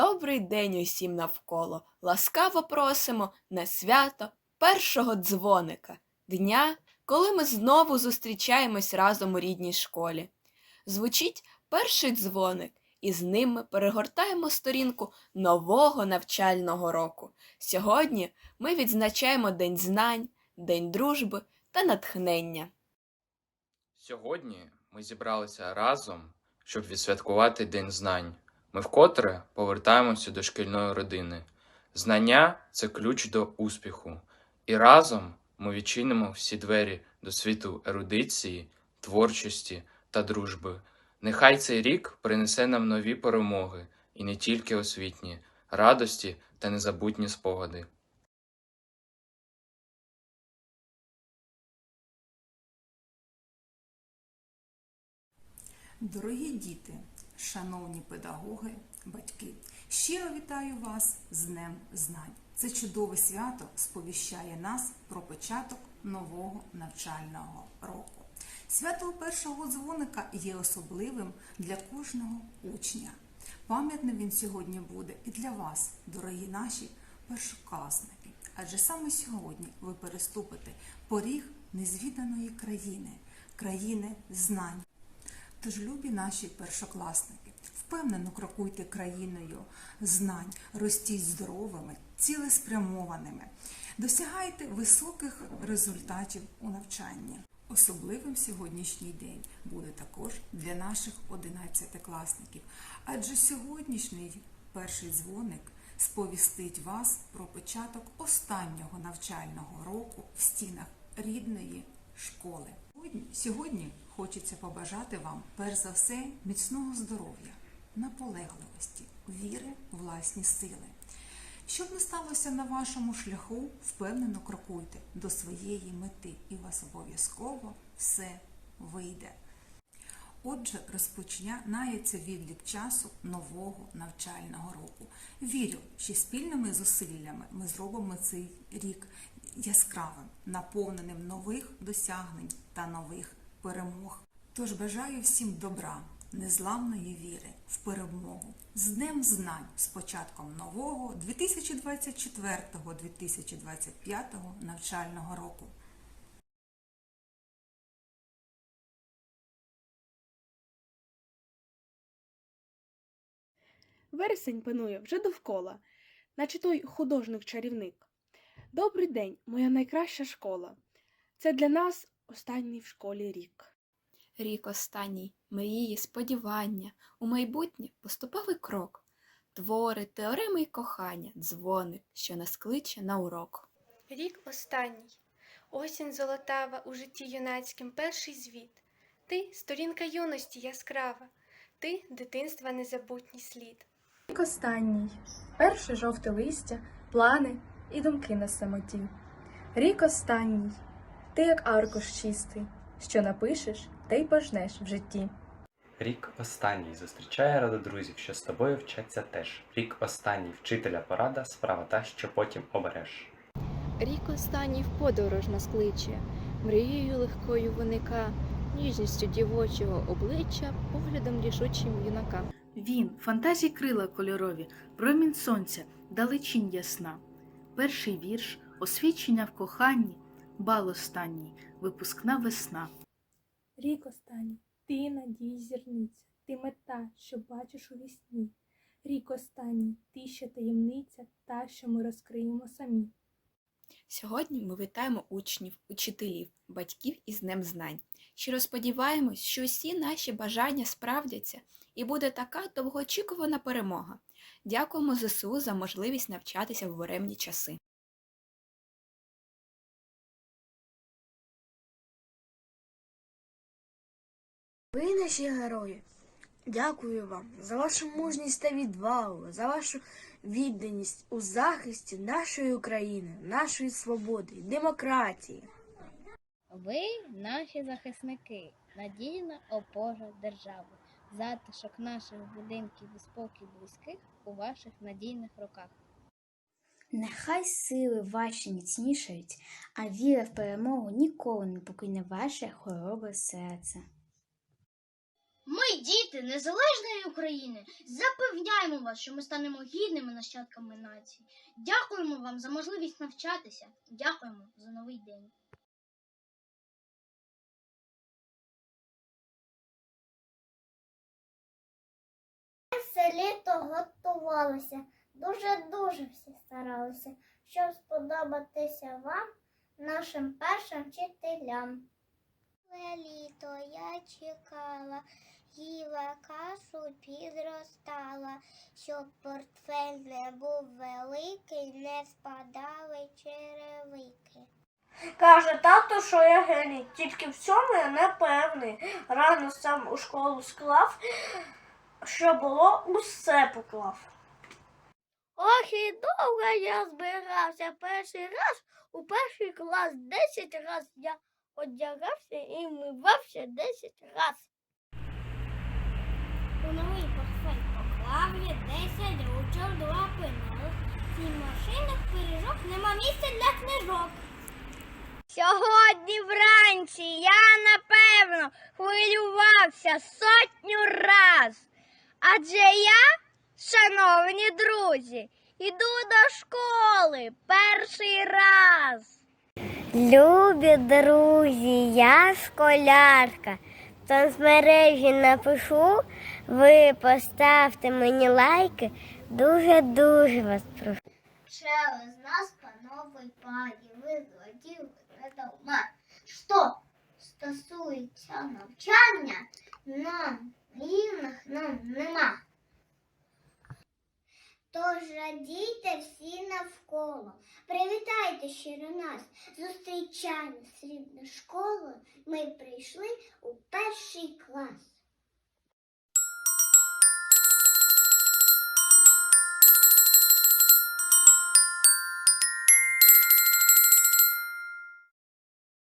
Добрий день усім навколо. Ласкаво просимо на свято першого дзвоника, дня, коли ми знову зустрічаємось разом у рідній школі. Звучить перший дзвоник, і з ним ми перегортаємо сторінку нового навчального року. Сьогодні ми відзначаємо День знань, День дружби та натхнення. Сьогодні ми зібралися разом, щоб відсвяткувати День знань. Ми вкотре повертаємося до шкільної родини. Знання це ключ до успіху, і разом ми відчинимо всі двері до світу ерудиції, творчості та дружби. Нехай цей рік принесе нам нові перемоги і не тільки освітні, радості та незабутні спогади. Дорогі діти, шановні педагоги, батьки, щиро вітаю вас з Днем Знань. Це чудове свято сповіщає нас про початок нового навчального року. Свято першого дзвоника є особливим для кожного учня. Пам'ятним він сьогодні буде і для вас, дорогі наші першокласники. Адже саме сьогодні ви переступите поріг незвіданої країни, країни знань. Тож, любі наші першокласники, впевнено крокуйте країною знань, ростіть здоровими, цілеспрямованими, досягайте високих результатів у навчанні. Особливим сьогоднішній день буде також для наших одинадцятикласників, адже сьогоднішній перший дзвоник сповістить вас про початок останнього навчального року в стінах рідної школи. Сьогодні- хочеться побажати вам, перш за все, міцного здоров'я, наполегливості, віри власні сили. Щоб не сталося на вашому шляху, впевнено крокуйте до своєї мети, і у вас обов'язково все вийде. Отже, розпочинається відлік часу нового навчального року. Вірю, що спільними зусиллями ми зробимо цей рік яскравим, наповненим нових досягнень та нових перемог. Тож бажаю всім добра, незламної віри в перемогу, з Днем знань, з початком нового 2024-2025 навчального року. Вересень панує вже довкола, наче той художник-чарівник. Добрий день, моя найкраща школа. Це для нас останній в школі рік. Рік останній, мрії, сподівання, у майбутнє поступовий крок, твори, теореми й кохання, дзвоник, що нас кличе на урок. Рік останній. Осінь золотава у житті юнацьким перший звіт. Ти сторінка юності яскрава, ти дитинства незабутній слід. Рік останній, перше жовте листя, плани і думки на самоті. Рік останній, ти як аркуш чистий, що напишеш, те й пожнеш в житті. Рік останній зустрічає рада друзів, що з тобою вчаться теж. Рік останній вчителя порада, справа та, що потім обереш. Рік останній в подорож нас кличе, мрією легкою виника, ніжністю дівочого обличчя, поглядом рішучим юнака. Він, фантазії крила кольорові, промінь сонця, далечінь ясна. Перший вірш, освічення в коханні, бал останній, випускна весна. Рік останній, ти надій зірниця, ти мета, що бачиш у вісні. Рік останній, ти ще таємниця, та, що ми розкриємо самі. Сьогодні ми вітаємо учнів, учителів, батьків із Днем знань. Щиро сподіваємось, що усі наші бажання справдяться і буде така довгоочікувана перемога. Дякуємо ЗСУ за можливість навчатися в буремні часи. Ви наші герої. Дякую вам за вашу мужність та відвагу, за вашу відданість у захисті нашої України, нашої свободи і демократії. Ви наші захисники, надійна опора держави, затишок наших будинків і спокій близьких у ваших надійних руках. Нехай сили ваші міцнішають, а віра в перемогу ніколи не покине ваше хоробре серце. Ми, діти незалежної України, запевняємо вас, що ми станемо гідними нащадками нації. Дякуємо вам за можливість навчатися. Дякуємо за новий день. Все літо готувалося, дуже-дуже всі старалися, щоб сподобатися вам, нашим першим вчителям. Ціле літо я чекала, їла кашу підростала, щоб портфель не був великий, не спадали черевики. Каже тато, що я геній, тільки в цьому я не певний. Рано сам у школу склав, що було, усе поклав. Ох, і довго я збирався перший раз у перший клас. Десять раз я одягався і мивався десять раз. У новий портфель поклав я десять ручок, два пенал. Сім машинок, пиріжок, нема місця для книжок. Сьогодні вранці я напевно хвилювався сотню раз. Адже я, шановні друзі, іду до школи перший раз. Любі друзі, я школярка. В соцмережі напишу, ви поставте мені лайки. Дуже-дуже вас прошу. Через нас пановий пані, ви злодів не дома. Що стосується навчання, нам рівних нам нема. Тож радійте всі навколо, привітайте щиро нас, зустрічаємо срібну школу, ми прийшли у перший клас.